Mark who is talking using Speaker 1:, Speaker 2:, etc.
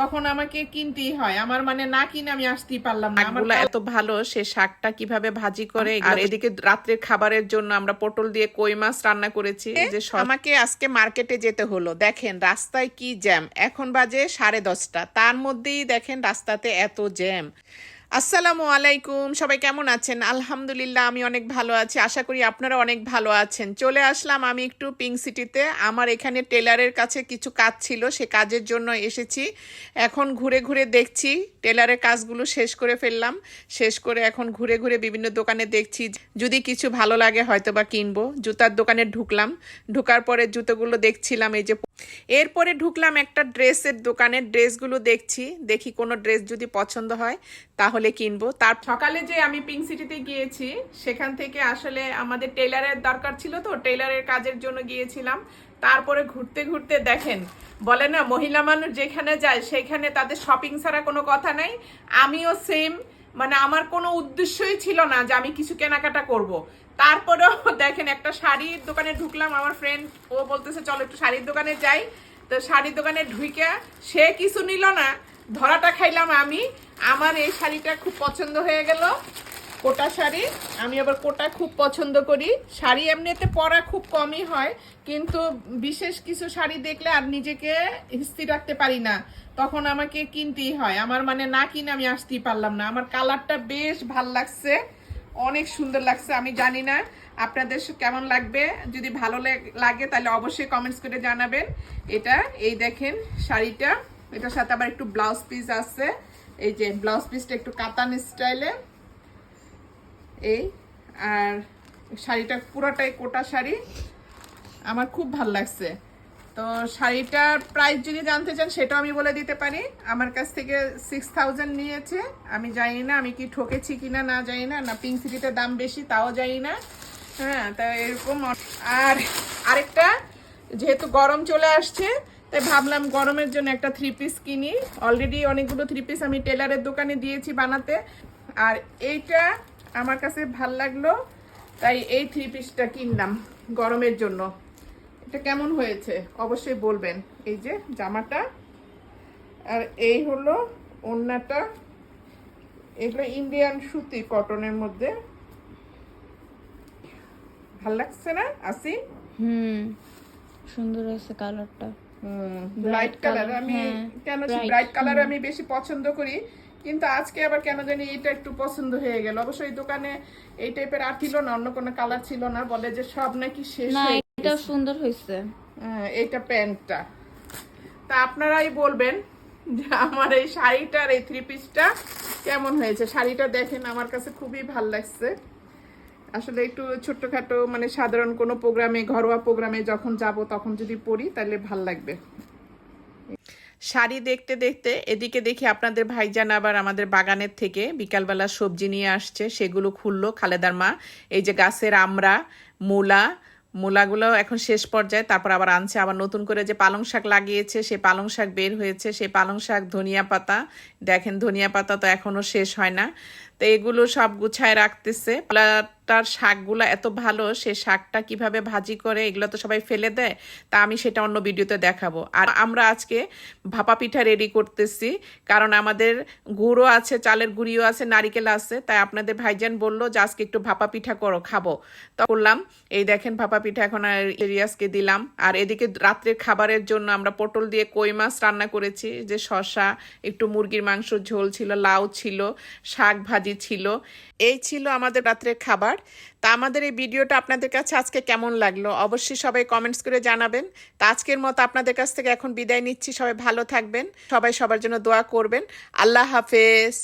Speaker 1: তখন আমাকে কিনতেই হয়। আমার মানে না কিনে আমি আসতেই পারলাম না। আমার
Speaker 2: এত ভালো সে শাকটা কীভাবে ভাজি করে? আর এদিকে রাত্রের খাবারের জন্য আমরা পটল দিয়ে কই মাছ রান্না করেছি। যে আমাকে আজকে মার্কেটে যেতে হলো। দেখেন রাস্তায় কি জ্যাম। এখন বাজে সাড়ে দশটা। তার মধ্যেই দেখেন রাস্তাতে এত জ্যাম। আসসালামু আলাইকুম, সবাই কেমন আছেন? আলহামদুলিল্লাহ, আমি অনেক ভালো আছি। আশা করি আপনারা অনেক ভালো আছেন। চলে আসলাম আমি একটু পিঙ্ক সিটিতে। আমার এখানে টেলারের কাছে কিছু কাজ ছিল, সে কাজের জন্য এসেছি। এখন ঘুরে ঘুরে দেখছি, টেলারের কাজগুলো শেষ করে ফেললাম। শেষ করে এখন ঘুরে ঘুরে বিভিন্ন দোকানে দেখছি, যদি কিছু ভালো লাগে হয়তো বা কিনবো। জুতার দোকানে ঢুকলাম। ঢুকার পরে জুতোগুলো দেখছিলাম, এই যে এরপরে ঢুকলাম একটা ড্রেসের দোকানে। ড্রেসগুলো দেখছি, দেখি কোনো ড্রেস যদি পছন্দ হয়, তাহলে কিনবো। তার
Speaker 1: সকালে যে আমি পিঙ্ক সিটিতে গিয়েছি, সেখান থেকে আসলে আমাদের টেলারের দরকার ছিল তো, টেইলারের কাজের জন্য গিয়েছিলাম। তারপরে ঘুরতে ঘুরতে দেখেন, বলে না, মহিলা মানুষ যেখানে যায়, সেখানে তাদের শপিং ছাড়া কোনো কথা নাই। আমিও সেম মানে আমার কোনো উদ্দেশ্যই ছিল না যে আমি কিছু কেনাকাটা করব। তারপরেও দেখেন একটা শাড়ির দোকানে ঢুকলাম, আমার ফ্রেন্ড ও বলতেছে, চলো একটু শাড়ির দোকানে যাই। তো শাড়ির দোকানে ঢুকে সে কিছু নিল না, ধরাটা খাইলাম আমি। আমার এই শাড়িটা খুব পছন্দ হয়ে গেল। কোটা শাড়ি। আমি আবার কোটা খুব পছন্দ করি। শাড়ি এমনিতে পরা খুব কমই হয়, কিন্তু বিশেষ কিছু শাড়ি দেখলে আর নিজেকে স্থির রাখতে পারি না। তখন আমাকে কিনতেই হয়। আমার মানে না কিনে আমি আসতেই পারলাম না। আমার কালারটা বেশ ভালো লাগছে। অনেক সুন্দর লাগছে, আমি জানি না। আপনাদের কেমন লাগবে? যদি ভালো লেগ- তাহলে অবশ্যই কমেন্টস করে জানাবেন। এটা, এই দেখেন শাড়িটা। এটার সাথে আবার একটু ব্লাউজ পিস আছে। এই যে ব্লাউজ পিসটা একটু কাতান স্টাইলে। এই, আর শাড়িটা পুরোটাই কোটা শাড়ি। আমার খুব ভালো লাগছে। তো শাড়িটার প্রাইস যদি জানতে চান, সেটাও আমি বলে দিতে পারি। আমার কাছ থেকে সিক্স থাউজেন্ড নিয়েছে। আমি জানি না আমি কি ঠকেছি কিনা, না জানি না না পিঙ্ক সিটিতে দাম বেশি, তাও জানি না। হ্যাঁ তা এরকম আর আরেকটা, যেহেতু গরম চলে আসছে তাই ভাবলাম গরমের জন্য একটা থ্রি পিস কিনি। অলরেডি অনেকগুলো থ্রি পিস আমি টেলারের দোকানে দিয়েছি বানাতে। আর এইটা আমার কাছে ভালো লাগল, তাই এই থ্রি পিসটা কিনলাম গরমের জন্য। এটা কেমন হয়েছে অবশ্যই বলবেন। এই যে জামাটা, আর এই হলো ওড়নাটা এগুলো ইন্ডিয়ান সুতি কটনের মধ্যে। ভালো লাগছে না, আসি?
Speaker 3: হুম, সুন্দর আছে কালারটা
Speaker 1: ব্রাইট কালার আমি
Speaker 3: হ্যাঁ,
Speaker 1: কেন ব্রাইট কালার আমি বেশি পছন্দ করি কিন্তু আজকে আবার কেন জানি এটা একটু পছন্দ হয়ে গেল। অবশ্যই দোকানে এই টাইপের আর ছিল না অন্য কোনো কালার ছিল না বলে যে সব নাকি শেষ
Speaker 3: এটা সুন্দর হয়েছে।
Speaker 1: হ্যাঁ, এইটা প্যান্টটা। তা আপনারাই বলবেন যে আমার এই শাড়িটার এই থ্রি পিসটা কেমন হয়েছে? শাড়িটা দেখেন আমার কাছে খুবই ভালো লাগছে। আসলে একটু ছোট্টখাটো মানে সাধারণ কোনো প্রোগ্রামে, ঘরোয়া প্রোগ্রামে যখন যাব, তখন যদি পড়ি, তাহলে ভালো লাগবে।
Speaker 2: শাড়ি দেখতে দেখতে এদিকে দেখি আপনাদের ভাইজান আবার আমাদের বাগানের থেকে বিকালবেলা সবজি নিয়ে আসছে, সেগুলো খুললো খালেদার মা। এই যে গাছের আমড়া, মূলা, মূলাগুলো এখন শেষ পর্যায়ে, তারপর আবার আনছে, আবার নতুন করে যে পালং শাক লাগিয়েছে, সেই পালং শাক বের হয়েছে, সেই পালং শাক ধনিয়া পাতা। দেখেন, ধনিয়া পাতা তো এখনও শেষ হয় না। তো এগুলো সব গুছায় রাখতেছে। মূলাটার শাকগুলো এত ভালো, সে শাকটা কীভাবে ভাজি করে এগুলো তো সবাই ফেলে দেয়, তা আমি সেটা অন্য ভিডিওতে দেখাবো। আর আমরা আজকে ভাপা পিঠা রেডি করতেছি, কারণ আমাদের গুঁড়ো আছে, চালের গুঁড়িও আছে, নারিকেল আছে, তাই আপনাদের ভাইজান বলল যে আজকে একটু ভাপা পিঠা করো, খাব। তো করলাম, এই দেখেন ভাপা পিঠা এখন আর রিয়াজকে দিলাম। আর এদিকে রাত্রের খাবারের জন্য আমরা পটল দিয়ে কই মাছ রান্না করেছি, যে শশা একটু মুরগির মাংস ঝোল ছিল, লাউ ছিল, শাক ভাজি ছিল। এই ছিল আমাদের রাত্রের খাবার। তা আমাদের এই ভিডিওটা আপনাদের কাছে আজকে কেমন লাগল? অবশ্যই সবাই কমেন্টস করে জানাবেন। তা আজকের মতো আপনাদের কাছ থেকে এখন বিদায় নিচ্ছি। সবাই ভালো থাকবেন। সবাই সবার জন্য দোয়া করবেন। আল্লাহ হাফেজ।